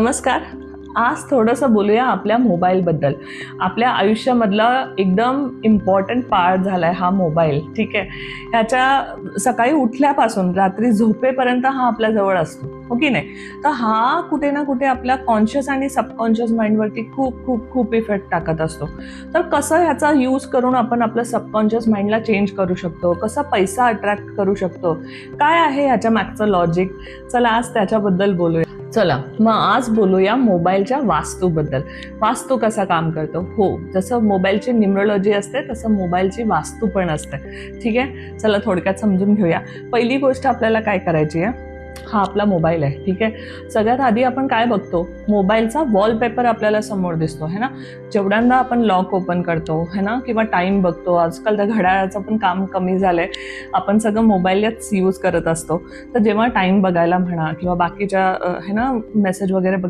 नमस्कार. आज थोडंसं बोलूया आपल्या मोबाईलबद्दल आपल्या आयुष्यामधला एकदम इम्पॉर्टंट पार्ट झाला आहे हा मोबाईल ठीक आहे? ह्याच्या सकाळी उठल्यापासून रात्री झोपेपर्यंत हा आपल्या जवळ असतो. हो की नाही? तर हा कुठे ना कुठे आपल्या कॉन्शियस आणि सबकॉन्शियस माइंडवरती खूप खूप खूप इफेक्ट टाकत असतो. तर कसं ह्याचा यूज करून आपण आपलं सबकॉन्शियस माइंडला चेंज करू शकतो? कसा पैसा अट्रॅक्ट करू शकतो? काय आहे ह्याच्या मागचं लॉजिक चला आज त्याच्याबद्दल बोलूया. चला मग आज बोलूया मोबाईलच्या वास्तूबद्दल. वास्तू कसा काम करतो? हो जसं मोबाईलची न्युमरोलॉजी असते तसं मोबाईलची वास्तू पण असते. ठीक आहे? चला थोडक्यात समजून घेऊया. पहिली गोष्ट आपल्याला काय करायची आहे? हा आपला मोबाईल आहे ठीक आहे? सगळ्यात आधी आपण काय बघतो? मोबाईलचा वॉलपेपर आपल्याला समोर दिसतो है ना? जेवढ्यांदा आपण लॉक ओपन करतो है ना? किंवा टाईम बघतो आजकाल तर घड्याळाचं पण काम कमी झालंय. आपण सगळं मोबाईलच यूज करत असतो. तर जेव्हा टाईम बघायला म्हणा किंवा बाकीच्या है ना? मेसेज वगैरे बघ